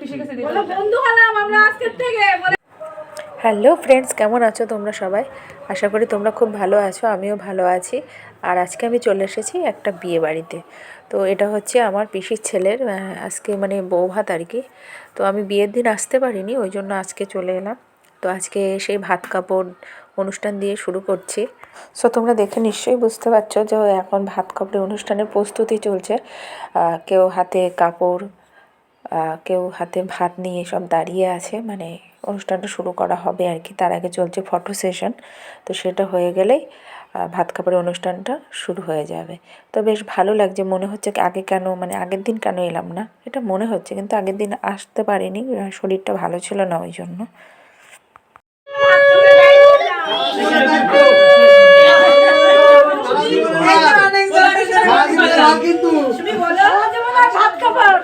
পিসের কাছে দিয়ে বন্ধু হলাম আমরা আজকের থেকে হ্যালো ফ্রেন্ডস কেমন আছো তোমরা সবাই? আশা করি তোমরা খুব ভালো আছো আমিও ভালো আছি। আর আজকে আমি চলে এসেছি একটা বিয়ে বাড়িতে। তো এটা হচ্ছে আমার পিসির ছেলের আজকে মানে বউ ভাত আর কি। তো আমি বিয়ের দিন আসতে পারিনি ওই জন্য আজকে চলে এলাম। তো আজকে সেই ভাত কাপড় অনুষ্ঠান দিয়ে শুরু করছি। সো তোমরা দেখে নিশ্চয়ই বুঝতে পারছ যে এখন ভাত কাপড়ের অনুষ্ঠানের প্রস্তুতি চলছে। কেউ হাতে কাপড় কেউ হাতে ভাত নিয়ে সব দাঁড়িয়ে আছে মানে অনুষ্ঠানটা শুরু করা হবে আর কি। তার আগে চলছে ফটো সেশন তো সেটা হয়ে গেলেই ভাত খাবারের অনুষ্ঠানটা শুরু হয়ে যাবে। তো বেশ ভালো লাগছে, মনে হচ্ছে আগে কেন মানে আগের দিন কেন এলাম না? এটা মনে হচ্ছে, কিন্তু আগের দিন আসতে পারিনি শরীরটা ভালো ছিল না ওই জন্য কিন্তু তুমি বলো যেমন ভাত খাবার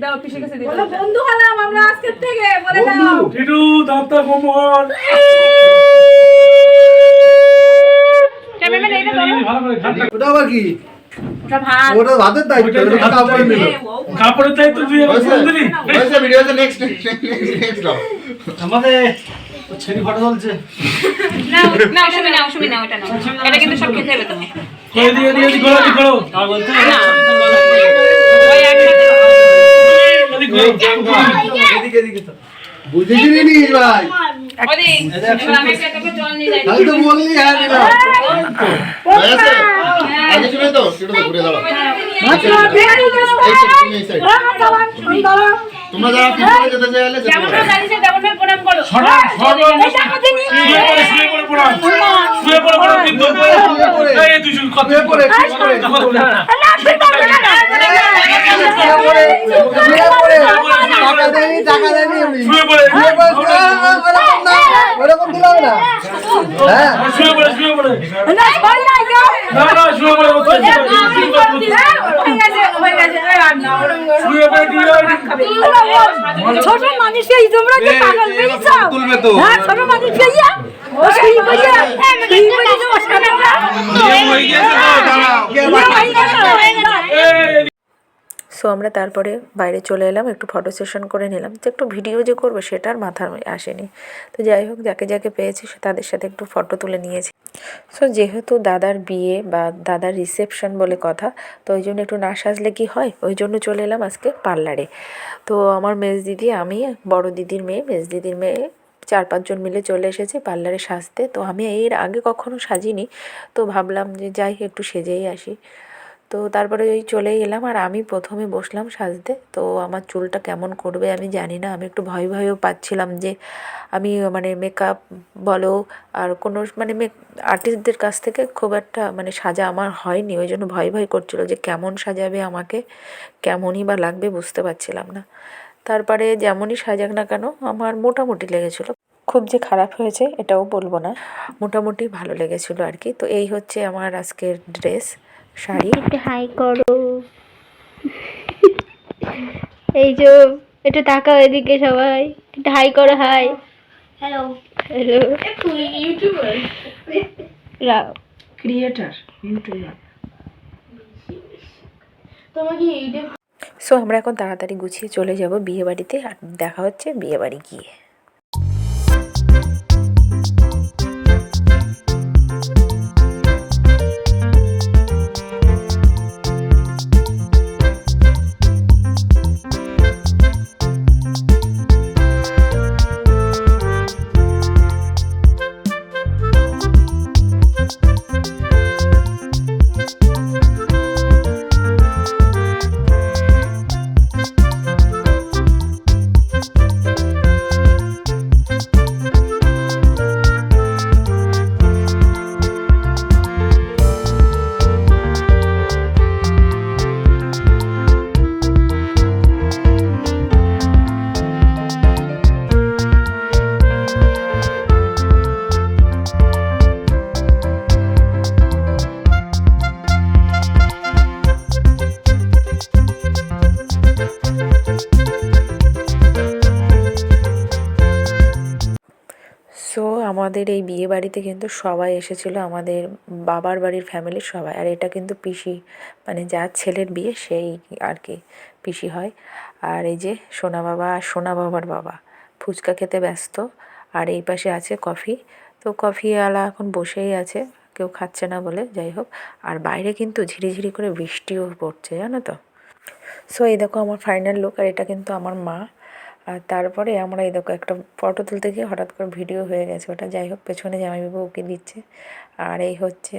দাও পিসের কাছে দিয়ে বন্ধু হলাম আমরা আজকের থেকে বলে দাও। টিটু দত্তা কোমল ভালো করে ঘাটটা ওটা আবার কি? ওটা ভাত। ওটা ভাতের দায়িত্ব ওটা কাপড় নিল। কাপড়ের দায়িত্ব তুই ফোন দিলি হয়েছে ভিডিওতে নেক্সট নেক্সট দাও। আমাদের ছেলে ফটো চলছে না না অসুবি না অসুবি না ওটা না। এটা কিন্তু সব খেতে হবে তুমি করে দিয়ে দিয়ে করো করো আর বলতে না ওই একসাথে এদিক করো এদিকে এদিকে তো বুঝেছিলি ভাই খালি তো বললি হ্যাঁ দিলাম আগে শুনে তো সেটা তো ঘুরে দাঁড়াও তোমরা যারা পিছনে যেতে চাইলে যেতে পারো জানিস তেমন ভাবে প্রণাম করো ছড়া সর্ব শুয়ে পড়ে শুয়ে পড়ে পড়া কিন্তু এই তুই কথা পড়ে, পড়ে। না না শুয়ে পড়ে, শুয়ে পড়ে। টাকা দেয়নি, টাকা দেয়নি উনি। ওরকম দিলাম না। হ্যাঁ শুয়ে পড়ে শুয়ে পড়ে না না শুয়ে পড়ে শুয়ে পড়ে ছোট মানুষকে তোমরা কি পাগল পেয়েছ তুলবে তো হ্যাঁ ছোট মানুষকে ইয়া ও সেই বইয়া সেই বইয়া তো অসাধারণ দাঁড়াও, কে আবার- সো আমরা তারপরে বাইরে চলে এলাম, একটু ফটো সেশন করে নিলাম। যে একটু ভিডিও যে করব সেটার মাথার আসেনি। তো যাই হোক, যাকে যাকে পেয়েছি তাদের সাথে একটু ফটো তুলে নিয়েছি। সো যেহেতু দাদার বিয়ে বা দাদার রিসেপশন বলে কথা, তো ওই জন্য একটু না সাজলে কি হয়? ওই জন্য চলে এলাম আজকে পার্লারে। তো আমার মেজ দিদি, আমি, বড় দিদির মেয়ে, মেজ দিদির মেয়ে চার পাঁচজন মিলে চলে এসেছি পার্লারে সাজতে। তো আমি এর আগে কখনো সাজিনি। তো ভাবলাম যে যাই একটু সেজেই আসি। তো তারপরে ওই চলেই এলাম আর আমি প্রথমে বসলাম সাজতে। তো আমার চুলটা কেমন করবে আমি জানি না। আমি একটু ভয় ভয়ও পাচ্ছিলাম যে আমি মানে মেকআপ বলো আর কোনো মানে মেক আর্টিস্টদের কাছ থেকে খুব একটা মানে সাজা আমার হয়নি। ওই জন্য ভয় ভয় করছিল যে কেমন সাজাবে আমাকে, কেমনই বা লাগবে বুঝতে পারছিলাম না। তারপরে যেমনই সাজাক না কেন আমার মোটামুটি লেগেছিলো। খুব যে খারাপ হয়েছে এটাও বলব না। মোটামুটি ভালো লেগেছিলো আর কি। তো এই হচ্ছে আমার আজকের ড্রেস শাড়ি। একটু হাই করো। এই যে একটু তাকাও এদিকে সবাই। একটু হাই করো hi. Hello hello YouTuber. Creator YouTuber তোমাকে ইউটিউব সো আমরা এখন তাড়াতাড়ি গুছিয়ে চলে যাব বিয়ে বাড়িতে আর দেখা হচ্ছে বিয়ে বাড়ি গিয়ে। আমাদের এই বিয়ে বাড়িতে কিন্তু সবাই এসেছিল, আমাদের বাবার বাড়ির ফ্যামিলির সবাই। আর এটা কিন্তু পিসি মানে যার ছেলের বিয়ে সেই আর কি পিসি হয়। আর এই যে সোনা বাবা আর সোনা বাবার বাবা, ফুচকা খেতে ব্যস্ত। আর এই পাশে আছে কফি। তো কফিওয়ালা এখন বসেই আছে, কেউ খাচ্ছে না বলে, যাই হোক। আর বাইরে কিন্তু ঝিরিঝিরি করে বৃষ্টিও পড়ছে, জানো তো। সো এই দেখো আমার ফাইনাল লুক আর এটা কিন্তু আমার মা। আর তারপরে আমরা এই দেখো একটা ফটো তুলতে গিয়ে হঠাৎ করে ভিডিও হয়ে গেছে। ওটা যাই হোক, পেছনে জামাইবাবু ওকে দিচ্ছে। আর এই হচ্ছে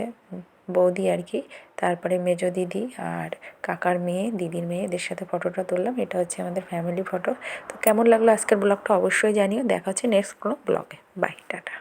বৌদি আর কি। তারপরে মেজো দিদি আর কাকার মেয়ে, দিদির মেয়ে, এদের সাথে ফটোটা তুললাম। এটা হচ্ছে আমাদের ফ্যামিলি ফটো তো কেমন লাগল আজকের ব্লগটা অবশ্যই জানিও। দেখা হচ্ছে নেক্সট কোনো ব্লগে বাই টাটা।